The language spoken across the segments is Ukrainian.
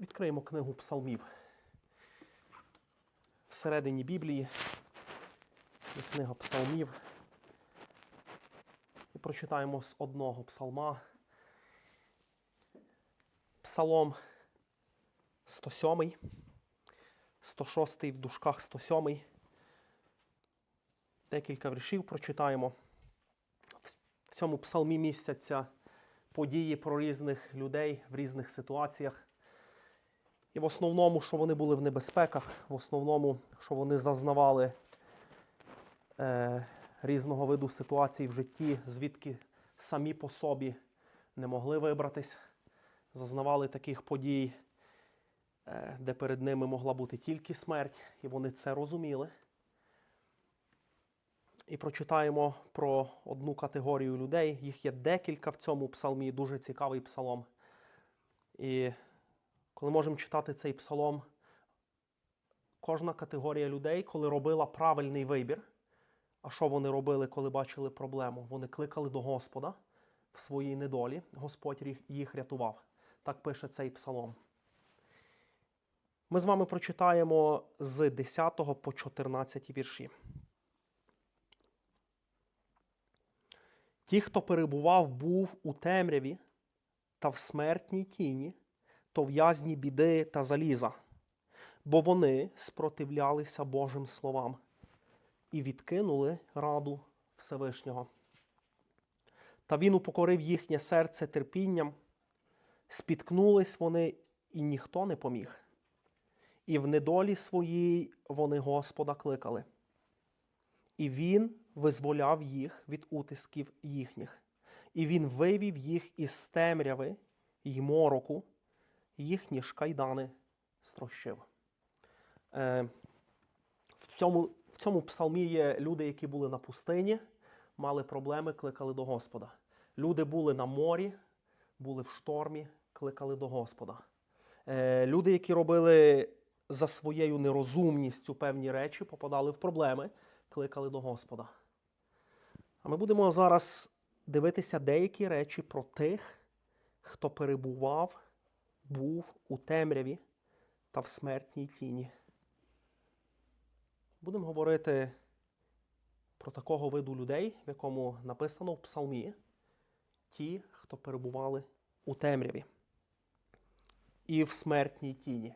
Відкриємо книгу Псалмів. Всередині Біблії є книга Псалмів. І прочитаємо з одного псалма. Псалом 107, 106 в дужках 107. Декілька віршів прочитаємо. В цьому псалмі містяться події про різних людей в різних ситуаціях. І в основному, що вони були в небезпеках, в основному, що вони зазнавали е, різного виду ситуацій в житті, звідки самі по собі не могли вибратись, зазнавали таких подій, е, де перед ними могла бути тільки смерть, і вони це розуміли. І прочитаємо про одну категорію людей. Їх є декілька в цьому псалмі, дуже цікавий псалом. І коли можемо читати цей псалом, кожна категорія людей, коли робила правильний вибір, а що вони робили, коли бачили проблему? Вони кликали до Господа в своїй недолі, Господь їх- рятував. Так пише цей псалом. Ми з вами прочитаємо з 10 по 14 вірші. Ті, хто перебував, був у темряві та в смертній тіні, то в'язні біди та заліза, бо вони спротивлялися Божим словам і відкинули раду Всевишнього. Та він упокорив їхнє серце терпінням, спіткнулись вони, і ніхто не поміг. І в недолі своїй вони Господа кликали. І він визволяв їх від утисків їхніх, і він вивів їх із темряви й мороку, їхні ж кайдани строщив. Е, в, цьому, в цьому псалмі є люди, які були на пустині, мали проблеми, кликали до Господа. Люди були на морі, були в штормі, кликали до Господа. Е, люди, які робили за своєю нерозумністю певні речі, попадали в проблеми, кликали до Господа. А ми будемо зараз дивитися деякі речі про тих, хто перебував, був у темряві та в смертній тіні. Будемо говорити про такого виду людей, в якому написано в псалмі ті, хто перебували у темряві і в смертній тіні.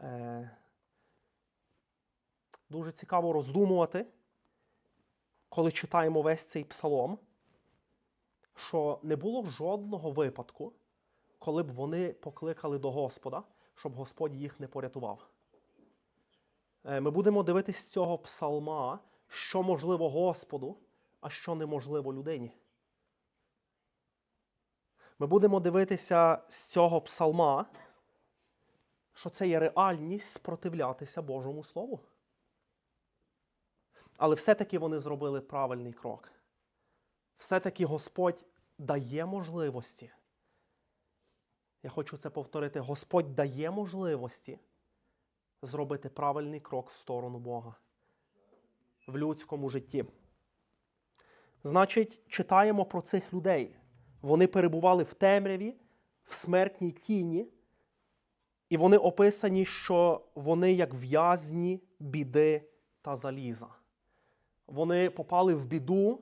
Е, дуже цікаво роздумувати, коли читаємо весь цей псалом, що не було жодного випадку, коли б вони покликали до Господа, щоб Господь їх не порятував. Е, Ми будемо дивитись з цього псалма, що можливо Господу, а що неможливо людині. Ми будемо дивитися з цього псалма, що це є реальність спротивлятися Божому Слову. Але все-таки вони зробили правильний крок. Все-таки Господь дає можливості. Я хочу це повторити. Господь дає можливості зробити правильний крок в сторону Бога в людському житті. Значить, читаємо про цих людей. Вони перебували в темряві, в смертній тіні, і вони описані, що вони як в'язні біди та заліза. Вони попали в біду,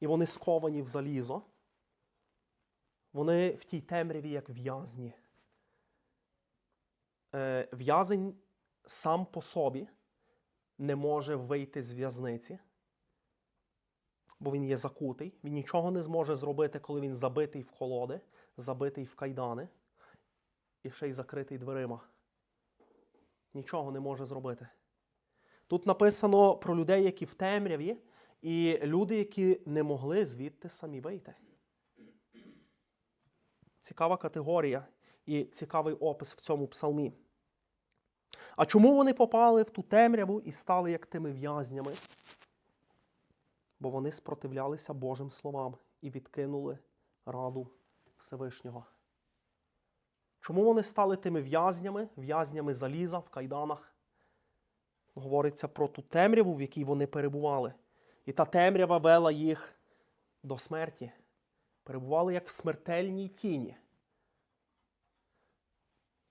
і вони сковані в залізо. Вони в тій темряві як в'язні. Е, В'язень сам по собі не може вийти з в'язниці, бо він є закутий. Він нічого не зможе зробити, коли він забитий в колоди, забитий в кайдани і ще й закритий дверима. Нічого не може зробити. Тут написано про людей, які в темряві, і люди, які не могли звідти самі вийти. Цікава категорія і цікавий опис в цьому псалмі. А чому вони попали в ту темряву і стали як тими в'язнями? Бо вони спротивлялися Божим словам і відкинули раду Всевишнього. Чому вони стали тими в'язнями, в'язнями заліза в кайданах? Говориться про ту темряву, в якій вони перебували. І та темрява вела їх до смерті. Перебували як в смертельній тіні.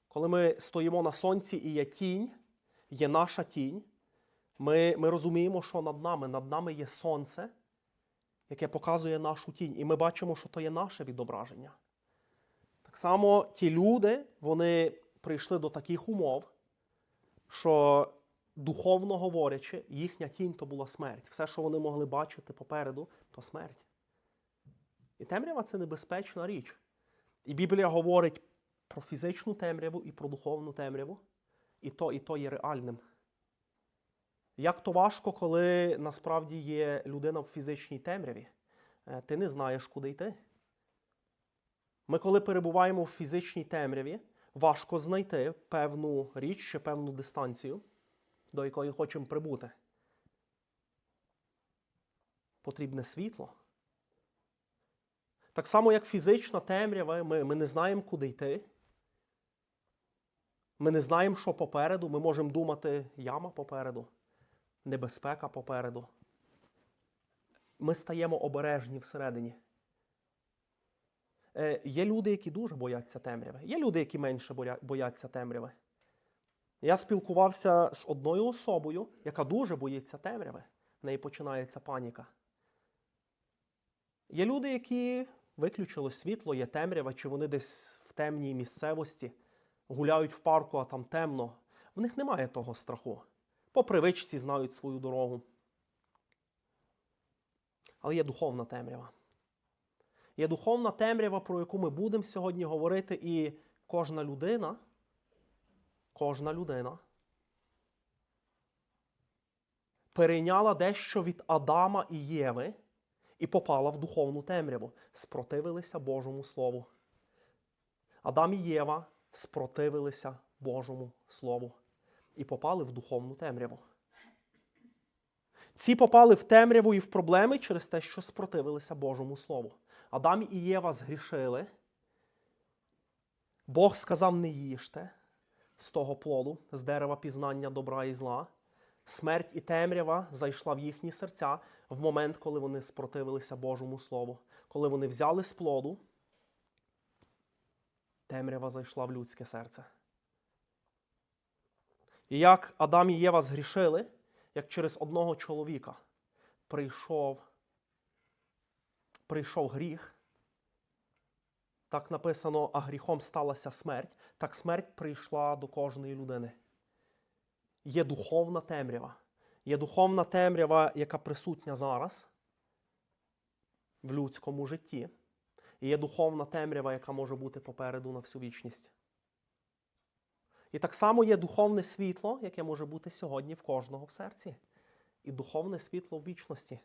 Коли ми стоїмо на сонці і є тінь, є наша тінь, ми, ми розуміємо, що над нами, над нами є сонце, яке показує нашу тінь. І ми бачимо, що то є наше відображення. Так само ті люди, вони прийшли до таких умов, що духовно говорячи, їхня тінь то була смерть. Все, що вони могли бачити попереду, то смерть. І темрява це небезпечна річ. І Біблія говорить про фізичну темряву і про духовну темряву. І то, і то є реальним. Як то важко, коли насправді є людина в фізичній темряві, Е, ти не знаєш, куди йти. Ми, коли перебуваємо в фізичній темряві, важко знайти певну річ чи певну дистанцію, до якої хочемо прибути. Потрібне світло. Так само, як фізична темрява, ми, ми не знаємо, куди йти. Ми не знаємо, що попереду. Ми можемо думати, яма попереду, небезпека попереду. Ми стаємо обережні всередині. Е, є люди, які дуже бояться темряви. Є люди, які менше бояться темряви. Я спілкувався з одною особою, яка дуже боїться темряви. В неї починається паніка. Є люди, які виключили світло, є темрява, чи вони десь в темній місцевості гуляють в парку, а там темно. В них немає того страху. По привичці знають свою дорогу. Але є духовна темрява. Є духовна темрява, про яку ми будемо сьогодні говорити, і кожна людина, кожна людина перейняла дещо від Адама і Єви і попала в духовну темряву, спротивилися Божому Слову. Адам і Єва спротивилися Божому Слову і попали в духовну темряву. Ці попали в темряву і в проблеми через те, що спротивилися Божому Слову. Адам і Єва згрішили. Бог сказав: не їжте з того плоду, з дерева пізнання добра і зла. Смерть і темрява зайшла в їхні серця в момент, коли вони спротивилися Божому Слову. Коли вони взяли з плоду, темрява зайшла в людське серце. І як Адам і Єва згрішили, як через одного чоловіка прийшов, прийшов гріх, так написано, а гріхом сталася смерть, так смерть прийшла до кожної людини. Є духовна темрява. Є духовна темрява, яка присутня зараз в людському житті. І є духовна темрява, яка може бути попереду на всю вічність. І так само є духовне світло, яке може бути сьогодні в кожного в серці. І духовне світло в вічності.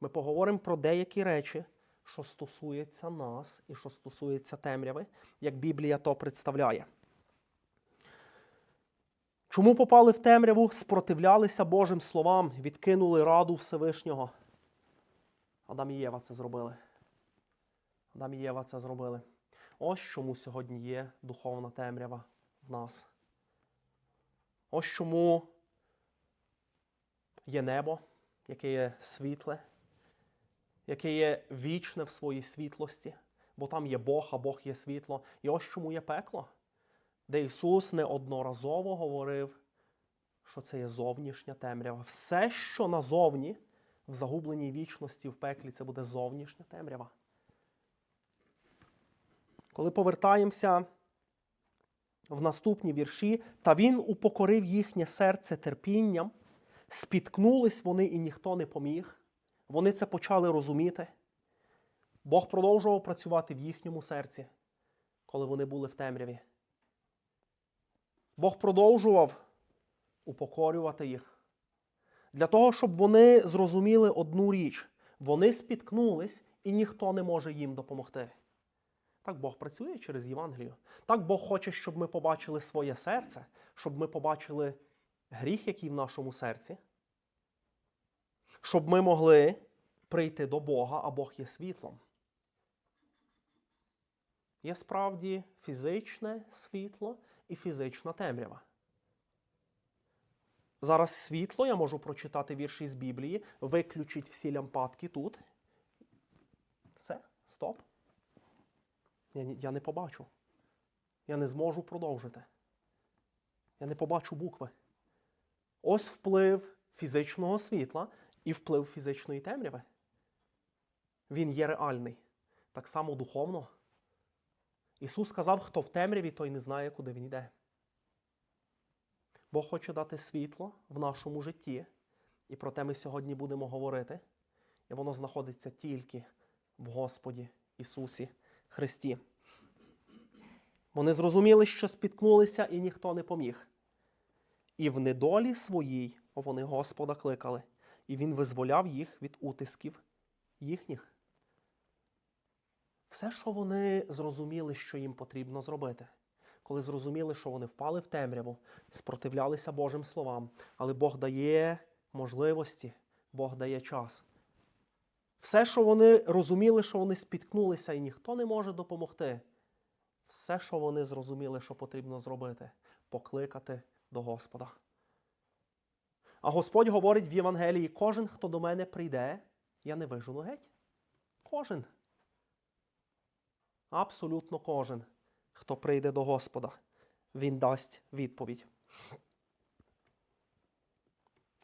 Ми поговоримо про деякі речі, що стосується нас і що стосується темряви, як Біблія то представляє. Чому попали в темряву, спротивлялися Божим словам, відкинули раду Всевишнього? Адам і Єва це зробили. Адам і Єва це зробили. Ось чому сьогодні є духовна темрява в нас. Ось чому є небо, яке є світле, яке є вічне в своїй світлості, бо там є Бог, а Бог є світло. І ось чому є пекло, де Ісус неодноразово говорив, що це є зовнішня темрява. Все, що назовні, в загубленій вічності, в пеклі, це буде зовнішня темрява. Коли повертаємося в наступні вірші, та він упокорив їхнє серце терпінням, спіткнулись вони і ніхто не поміг. Вони це почали розуміти. Бог продовжував працювати в їхньому серці, коли вони були в темряві. Бог продовжував упокорювати їх. Для того, щоб вони зрозуміли одну річ: вони спіткнулись і ніхто не може їм допомогти. Так Бог працює через Євангелію. Так Бог хоче, щоб ми побачили своє серце, щоб ми побачили гріх, який в нашому серці, щоб ми могли прийти до Бога, а Бог є світлом. Є справді фізичне світло і фізична темрява. Зараз світло, я можу прочитати вірші з Біблії, виключить всі лямпадки тут. Все, стоп. Я, я не побачу. я не зможу продовжити. Я не побачу букви. Ось вплив фізичного світла і вплив фізичної темряви. Він є реальний. Так само духовно. Ісус сказав, хто в темряві, той не знає, куди він йде. Бог хоче дати світло в нашому житті, і про те ми сьогодні будемо говорити. І воно знаходиться тільки в Господі Ісусі Христі. Вони зрозуміли, що спіткнулися, і ніхто не поміг. І в недолі своїй вони Господа кликали, і Він визволяв їх від утисків їхніх. Все, що вони зрозуміли, що їм потрібно зробити, коли зрозуміли, що вони впали в темряву, спротивлялися Божим словам, але Бог дає можливості, Бог дає час. Все, що вони розуміли, що вони спіткнулися, і ніхто не може допомогти. Все, що вони зрозуміли, що потрібно зробити, покликати до Господа. А Господь говорить в Євангелії: кожен, хто до мене прийде, я не вижену геть. Кожен. Абсолютно кожен, хто прийде до Господа, він дасть відповідь.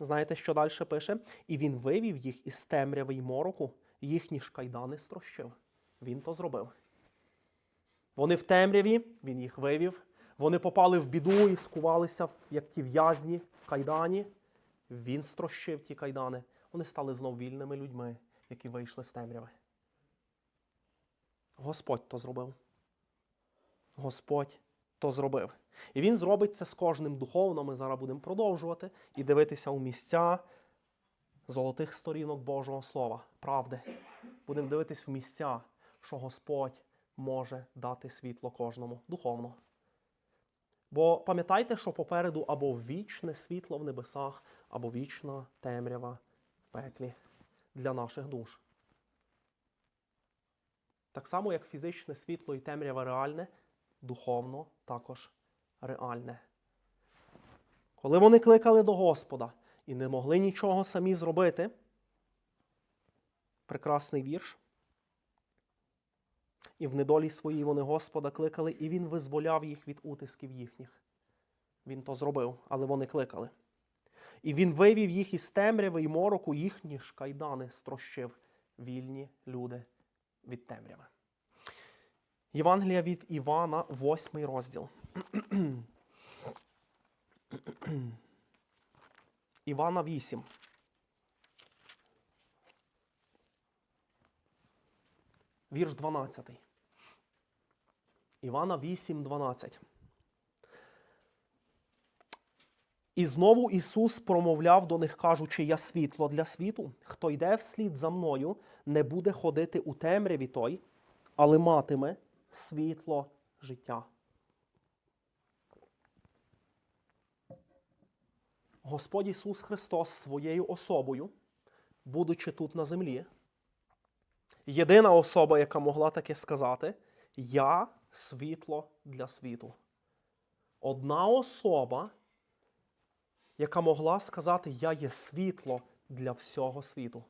Знаєте, що далі пише? І він вивів їх із темряви й мороку, їхні ж кайдани строщив. Він то зробив. Вони в темряві, він їх вивів. Вони попали в біду і скувалися, як ті в'язні в кайдані. Він строщив ті кайдани. Вони стали знов вільними людьми, які вийшли з темряви. Господь то зробив. Господь то зробив. І Він зробить це з кожним духовно. Ми зараз будемо продовжувати і дивитися у місця золотих сторінок Божого Слова, правди. Будемо дивитись в місця, що Господь може дати світло кожному духовно. Бо пам'ятайте, що попереду або вічне світло в небесах, або вічна темрява в пеклі для наших душ. Так само, як фізичне світло і темрява реальне, духовно також реальне. Коли вони кликали до Господа і не могли нічого самі зробити, прекрасний вірш. І в недолі своїй вони Господа кликали, і Він визволяв їх від утисків їхніх. Він то зробив, але вони кликали. І він вивів їх із темряви й мороку, їхні ж кайдани строщив вільні люди від темряви. Євангелія від Івана, восьмий розділ. Івана 8. Вірш 12. Івана 8, 12. І знову Ісус промовляв до них, кажучи, я світло для світу. Хто йде вслід за мною, не буде ходити у темряві той, але матиме світло життя. Господь Ісус Христос своєю особою, будучи тут на землі, єдина особа, яка могла таке сказати, я світло для світу. Одна особа, яка могла сказати, я є світло для всього світу.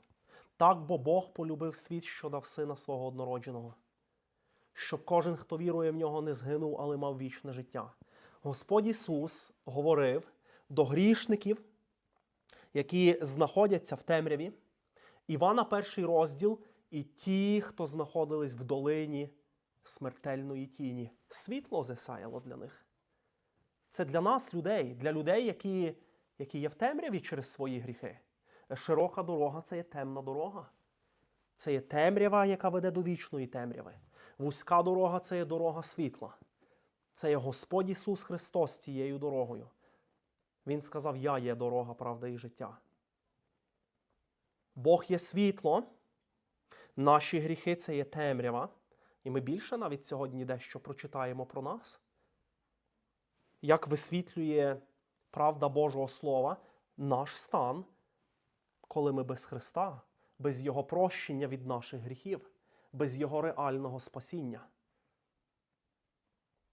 Так, бо Бог полюбив світ, що дав сина свого однородженого, щоб кожен, хто вірує в нього, не згинув, але мав вічне життя. Господь Ісус говорив до грішників, які знаходяться в темряві, Івана перший розділ, і ті, хто знаходились в долині смертельної тіні. Світло засяяло для них. Це для нас, людей, для людей, які, які є в темряві через свої гріхи. Широка дорога це є темна дорога. Це є темрява, яка веде до вічної темряви. Вузька дорога це є дорога світла. Це є Господь Ісус Христос тією дорогою. Він сказав: Я є дорога, правда і життя. Бог є світло, наші гріхи це є темрява. І ми більше навіть сьогодні дещо прочитаємо про нас. Як висвітлює правда Божого Слова наш стан, коли ми без Христа, без Його прощення від наших гріхів, без Його реального спасіння.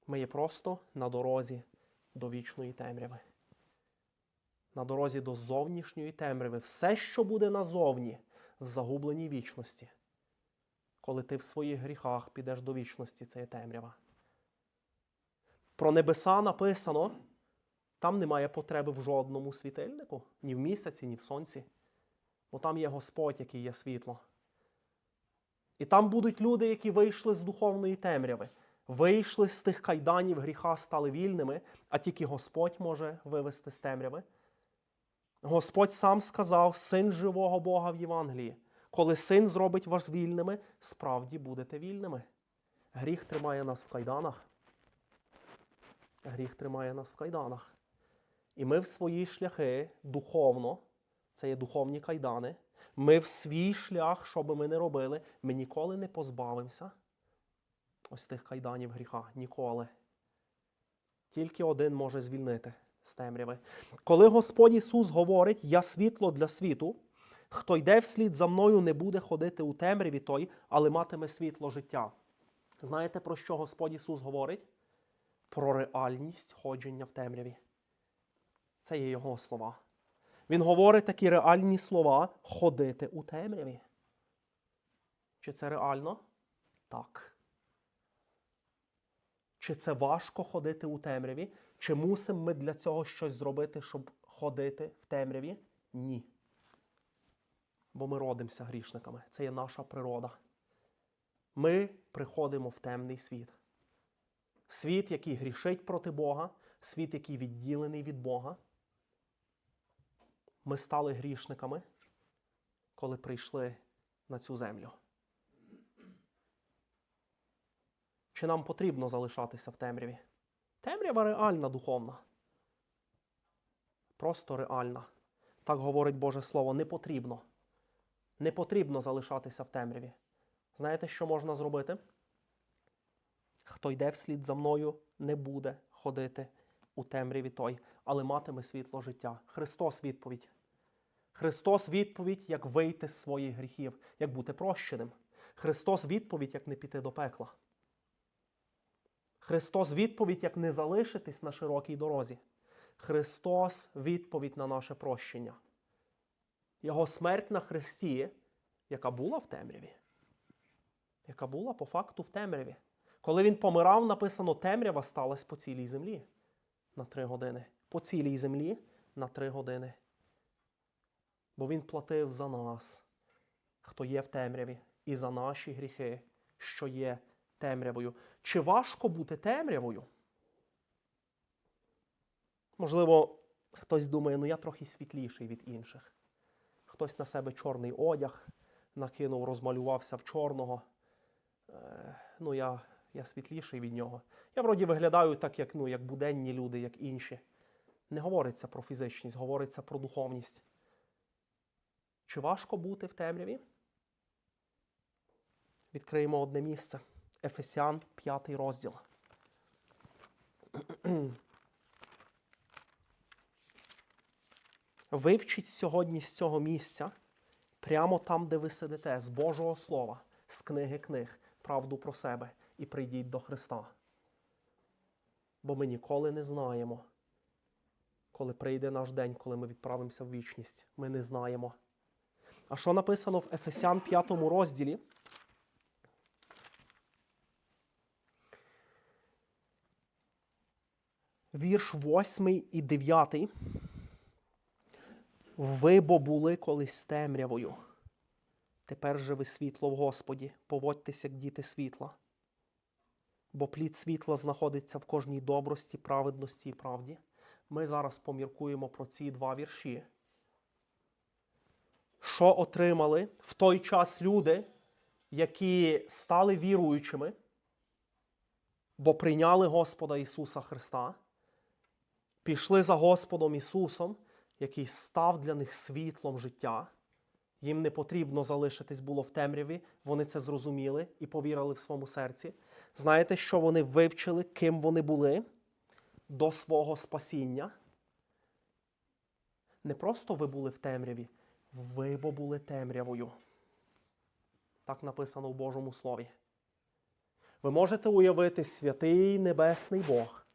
Ми є просто на дорозі до вічної темряви. На дорозі до зовнішньої темряви. Все, що буде назовні, в загубленій вічності. Коли ти в своїх гріхах підеш до вічності, це є темрява. Про небеса написано, там немає потреби в жодному світильнику, ні в місяці, ні в сонці. Бо там є Господь, який є світло. І там будуть люди, які вийшли з духовної темряви, вийшли з тих кайданів гріха, стали вільними, а тільки Господь може вивести з темряви. Господь сам сказав, син живого Бога в Євангелії. Коли син зробить вас вільними, справді будете вільними. Гріх тримає нас в кайданах. Гріх тримає нас в кайданах. І ми в свої шляхи духовно, це є духовні кайдани, ми в свій шлях, що би ми не робили, ми ніколи не позбавимося ось тих кайданів гріха. Ніколи. Тільки один може звільнити з темряви. Коли Господь Ісус говорить, я світло для світу, хто йде вслід за мною, не буде ходити у темряві той, але матиме світло життя. Знаєте, про що Господь Ісус говорить? Про реальність ходження в темряві. Це є Його слова. Він говорить такі реальні слова ходити у темряві. Чи це реально? Так. Чи це важко ходити у темряві? Чи мусимо ми для цього щось зробити, щоб ходити в темряві? Ні. Бо ми родимося грішниками. Це є наша природа. Ми приходимо в темний світ. Світ, який грішить проти Бога, світ, який відділений від Бога. Ми стали грішниками, коли прийшли на цю землю. Чи нам потрібно залишатися в темряві? Темрява реальна духовна. Просто реальна. Так говорить Боже Слово, не потрібно. Не потрібно залишатися в темряві. Знаєте, що можна зробити? Хто йде вслід за мною, не буде ходити у темряві той, але матиме світло життя. Христос відповідь. Христос відповідь, як вийти з своїх гріхів, як бути прощеним. Христос відповідь, як не піти до пекла. Христос відповідь, як не залишитись на широкій дорозі. Христос відповідь на наше прощення. Його смерть на Христі, яка була в темряві, яка була по факту в темряві. Коли він помирав, написано, темрява сталася по цілій землі на три години. По цілій землі на три години. Бо він платив за нас, хто є в темряві, і за наші гріхи, що є темрявою. Чи важко бути темрявою? Можливо, хтось думає, ну я трохи світліший від інших. Хтось на себе чорний одяг накинув, розмалювався в чорного. Е, ну, я, я світліший від нього. Я вроді виглядаю так, як, ну, як буденні люди, як інші. Не говориться про фізичність, говориться про духовність. Чи важко бути в темряві? Відкриємо одне місце. Ефесян, 5 розділ. Вивчіть сьогодні з цього місця, прямо там, де ви сидите, з Божого Слова, з книги книг, правду про себе і прийдіть до Христа. Бо ми ніколи не знаємо, коли прийде наш день, коли ми відправимося в вічність. Ми не знаємо. А що написано в Ефесян 5 розділі? Вірш 8 і 9. Ви бо були колись темрявою. Тепер же ви світло в Господі, поводьтеся, як діти світла. Бо плід світла знаходиться в кожній добрості, праведності і правді. Ми зараз поміркуємо про ці два вірші. Що отримали в той час люди, які стали віруючими, бо прийняли Господа Ісуса Христа, пішли за Господом Ісусом, який став для них світлом життя. Їм не потрібно залишитись було в темряві, вони це зрозуміли і повірили в своєму серці. Знаєте, що вони вивчили, ким вони були до свого спасіння? Не просто ви були в темряві, ви бо були темрявою. Так написано в Божому Слові. Ви можете уявити святий Небесний Бог,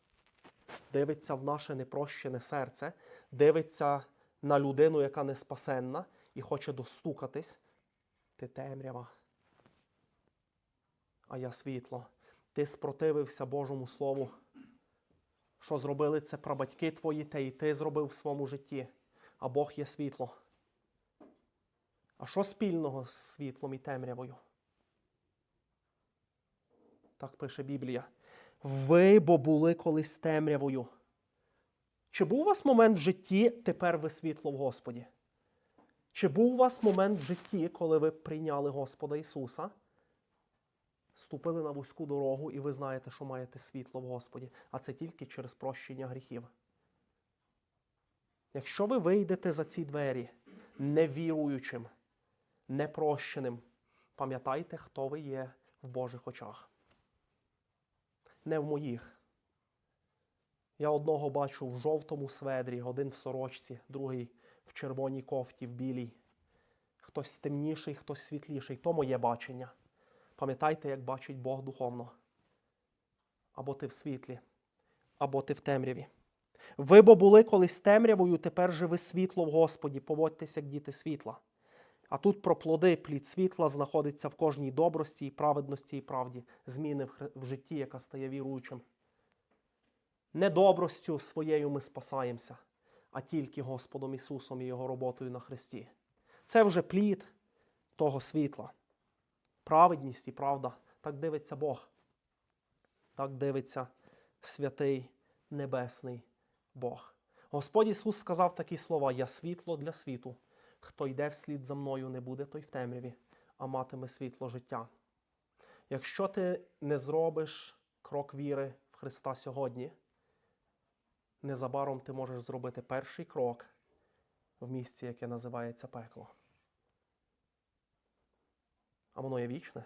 дивиться в наше непрощене серце, дивиться на людину, яка не спасенна, і хоче достукатись. Ти темрява. А я світло. Ти спротивився Божому Слову. що зробили це прабатьки твої, те і ти зробив в своєму житті, а Бог є світло. А що спільного з світлом і темрявою? Так пише Біблія. Ви бо були колись темрявою. Чи був у вас момент в житті, тепер ви світло в Господі? Чи був у вас момент в житті, коли ви прийняли Господа Ісуса, ступили на вузьку дорогу, і ви знаєте, що маєте світло в Господі, а це тільки через прощення гріхів? Якщо ви вийдете за ці двері невіруючим, непрощеним, пам'ятайте, хто ви є в Божих очах. Не в моїх. Я одного бачу в жовтому сведрі, один в сорочці, другий в червоній кофті, в білій. Хтось темніший, хтось світліший. То моє бачення. Пам'ятайте, як бачить Бог духовно. Або ти в світлі, або ти в темряві. Ви бо були колись темрявою, тепер же ви світло в Господі, поводьтеся, як діти світла. А тут про плоди, плід світла знаходиться в кожній добрості і праведності і правді, зміни в житті, яка стає віруючим. Не добростю своєю ми спасаємося, а тільки Господом Ісусом і Його роботою на Христі. Це вже плід того світла. Праведність і правда. Так дивиться Бог. Так дивиться святий Небесний Бог. Господь Ісус сказав такі слова: Я світло для світу. Хто йде вслід за мною, не буде той в темряві, а матиме світло життя. Якщо ти не зробиш крок віри в Христа сьогодні, незабаром ти можеш зробити перший крок в місці, яке називається пекло. А воно є вічне,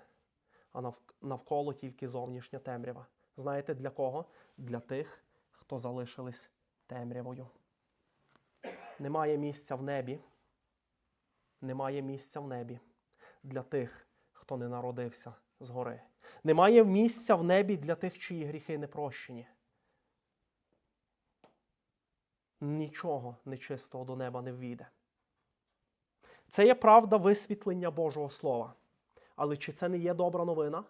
а навколо тільки зовнішня темрява. Знаєте для кого? Для тих, хто залишились темрявою. Немає місця в небі. Немає місця в небі для тих, хто не народився згори. Немає місця в небі для тих, чиї гріхи не прощені. Нічого нечистого до неба не ввійде. Це є правда висвітлення Божого Слова. Але чи це не є добра новина,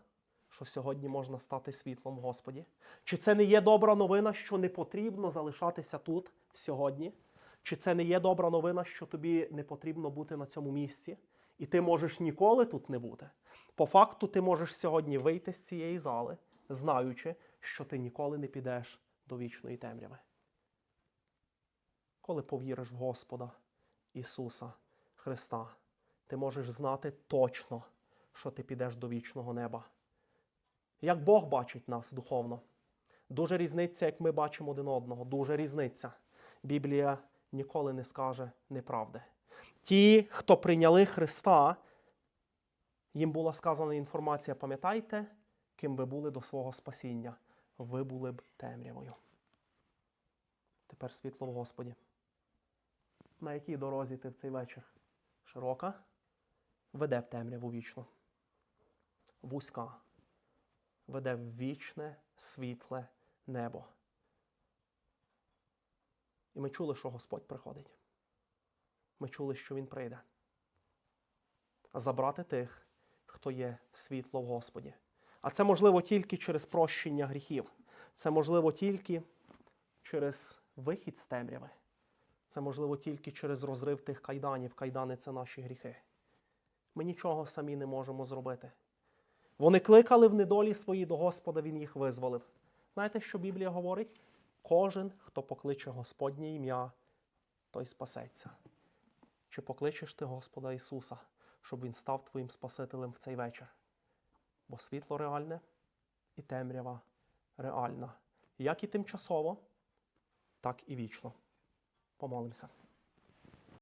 що сьогодні можна стати світлом в Господі? Чи це не є добра новина, що не потрібно залишатися тут сьогодні? Чи це не є добра новина, що тобі не потрібно бути на цьому місці, і ти можеш ніколи тут не бути? По факту, ти можеш сьогодні вийти з цієї зали, знаючи, що ти ніколи не підеш до вічної темряви. Коли повіриш в Господа Ісуса Христа, ти можеш знати точно, що ти підеш до вічного неба. Як Бог бачить нас духовно. Дуже різниця, як ми бачимо один одного, дуже різниця. Біблія ніколи не скаже неправди. Ті, хто прийняли Христа, їм була сказана інформація, пам'ятайте, ким ви були до свого спасіння. Ви були б темрявою. Тепер світло в Господі. На якій дорозі ти в цей вечір? Широка? Веде в темряву вічно. Вузька. Веде в вічне, світле небо. І ми чули, що Господь приходить. Ми чули, що Він прийде. Забрати тих, хто є світло в Господі. А це можливо тільки через прощення гріхів. Це можливо тільки через вихід з темряви. Це можливо тільки через розрив тих кайданів. Кайдани це наші гріхи. Ми нічого самі не можемо зробити. Вони кликали в недолі свої до Господа, Він їх визволив. Знаєте, що Біблія говорить? Кожен, хто покличе Господнє ім'я, той спасеться. Чи покличеш ти Господа Ісуса, щоб Він став твоїм Спасителем в цей вечір? Бо світло реальне і темрява реальна. Як і тимчасово, так і вічно. Помолимося.